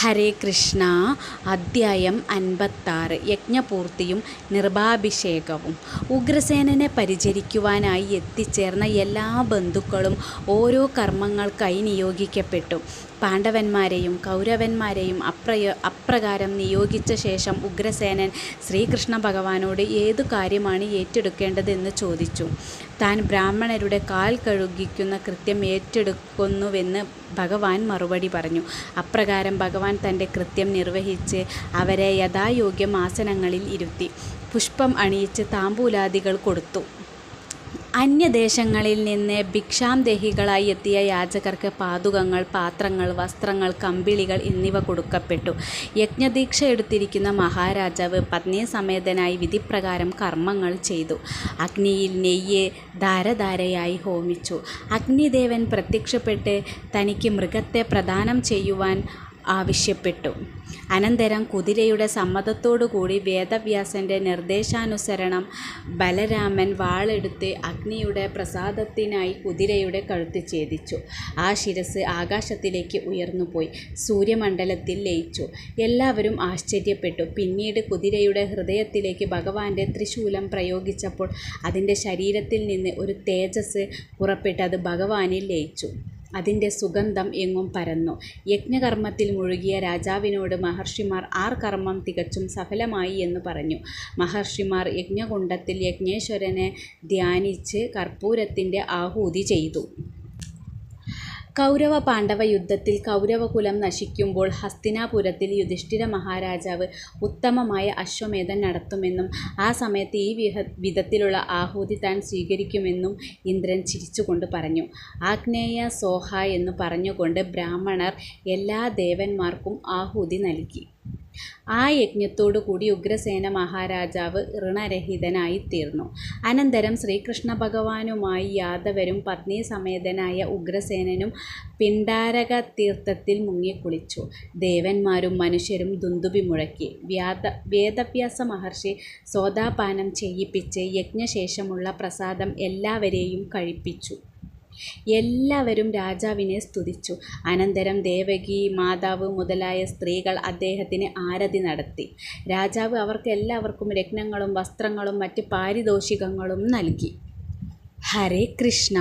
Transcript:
ഹരേ കൃഷ്ണ അദ്ധ്യായം അൻപത്താറ് യജ്ഞപൂർത്തിയും നിർഭാഭിഷേകവും ഉഗ്രസേനനെ പരിചരിക്കുവാനായി എത്തിച്ചേർന്ന എല്ലാ ബന്ധുക്കളും ഓരോ കർമ്മങ്ങൾക്കായി നിയോഗിക്കപ്പെട്ടു. പാണ്ഡവന്മാരെയും കൗരവന്മാരെയും അപ്രയോ അപ്രകാരം നിയോഗിച്ച ശേഷം ഉഗ്രസേനൻ ശ്രീകൃഷ്ണ ഭഗവാനോട് ഏതു കാര്യമാണ് ഏറ്റെടുക്കേണ്ടതെന്ന് ചോദിച്ചു. താൻ ബ്രാഹ്മണരുടെ കാൽ കഴുകിക്കുന്ന കൃത്യം ഏറ്റെടുക്കുന്നുവെന്ന് ഭഗവാൻ മറുപടി പറഞ്ഞു. അപ്രകാരം ഭഗവാൻ തന്റെ കൃത്യം നിർവഹിച്ച് അവരെ യഥായോഗ്യം ആസനങ്ങളിൽ ഇരുത്തി, പുഷ്പം അണിയിച്ച് താമ്പൂലാദികൾ കൊടുത്തു. അന്യദേശങ്ങളിൽ നിന്ന് ഭിക്ഷാംദേഹികളായി എത്തിയ യാചകർക്ക് പാതുകങ്ങൾ പാത്രങ്ങൾ, വസ്ത്രങ്ങൾ, കമ്പിളികൾ എന്നിവ കൊടുക്കപ്പെട്ടു. യജ്ഞദീക്ഷ എടുത്തിരിക്കുന്ന മഹാരാജാവ് പത്നീസമേതനായി വിധിപ്രകാരം കർമ്മങ്ങൾ ചെയ്തു. അഗ്നിയിൽ നെയ്യ് ധാരധാരയായി ഹോമിച്ചു. അഗ്നിദേവൻ പ്രത്യക്ഷപ്പെട്ട് തനിക്ക് മൃഗത്തെ പ്രദാനം ചെയ്യുവാൻ ആവശ്യപ്പെട്ടു. അനന്തരം കുതിരയുടെ സമ്മതത്തോടുകൂടി വേദവ്യാസന്റെ നിർദ്ദേശാനുസരണം ബലരാമൻ വാളെടുത്ത് അഗ്നിയുടെ പ്രസാദത്തിനായി കുതിരയുടെ കഴുത്ത് ഛേദിച്ചു. ആ ശിരസ് ആകാശത്തിലേക്ക് ഉയർന്നുപോയി സൂര്യമണ്ഡലത്തിൽ ലയിച്ചു. എല്ലാവരും ആശ്ചര്യപ്പെട്ടു. പിന്നീട് കുതിരയുടെ ഹൃദയത്തിലേക്ക് ഭഗവാന്റെ ത്രിശൂലം പ്രയോഗിച്ചപ്പോൾ അതിന്റെ ശരീരത്തിൽ നിന്ന് ഒരു തേജസ് പുറപ്പെട്ട് അത് ഭഗവാനിൽ ലയിച്ചു. അതിന്റെ സുഗന്ധം എങ്ങും പരന്നു. യജ്ഞകർമ്മത്തിൽ മുഴുകിയ രാജാവിനോട് മഹർഷിമാർ ആർ കർമ്മം തികച്ചും സഫലമായി എന്ന് പറഞ്ഞു. മഹർഷിമാർ യജ്ഞകുണ്ടത്തിൽ യജ്ഞേശ്വരനെ ധ്യാനിച്ച് കർപ്പൂരത്തിന്റെ ആഹൂതി ചെയ്തു. കൗരവ-പാണ്ഡവ യുദ്ധത്തിൽ കൗരവകുലം നശിക്കുമ്പോൾ ഹസ്തിനാപുരത്തിൽ യുധിഷ്ഠിര മഹാരാജാവ് ഉത്തമമായ അശ്വമേധം നടത്തുമെന്നും ആ സമയത്ത് ഈ വിഹ വിധത്തിലുള്ള ആഹൂതി താൻ സ്വീകരിക്കുമെന്നും ഇന്ദ്രൻ ചിരിച്ചുകൊണ്ട് പറഞ്ഞു. ആഗ്നേയ സോഹ എന്ന് പറഞ്ഞുകൊണ്ട് ബ്രാഹ്മണർ എല്ലാ ദേവന്മാർക്കും ആഹൂതി നൽകി. ആ യജ്ഞത്തോടു കൂടി ഉഗ്രസേന മഹാരാജാവ് ഋണരഹിതനായി തീർന്നു അനന്തരം ശ്രീകൃഷ്ണ ഭഗവാനുമായി യാദവരും പത്നി സമേതനായ ഉഗ്രസേനനും പിണ്ടാരക തീർത്ഥത്തിൽ മുങ്ങിക്കുളിച്ചു. ദേവന്മാരും മനുഷ്യരും ദുന്തുപി മുഴക്കി. വേദവ്യാസ മഹർഷി സോദാപാനം ചെയ്യിപ്പിച്ച് യജ്ഞശേഷമുള്ള പ്രസാദം എല്ലാവരെയും കഴിപ്പിച്ചു. എല്ലാവരും രാജാവിനെ സ്തുതിച്ചു. അനന്തരം ദേവകി മാതാവ് മുതലായ സ്ത്രീകൾ അദ്ദേഹത്തിന് ആരതി നടത്തി. രാജാവ് അവർക്ക് എല്ലാവർക്കും രത്നങ്ങളും വസ്ത്രങ്ങളും മറ്റ് പാരിതോഷികങ്ങളും നൽകി. ഹരേ കൃഷ്ണ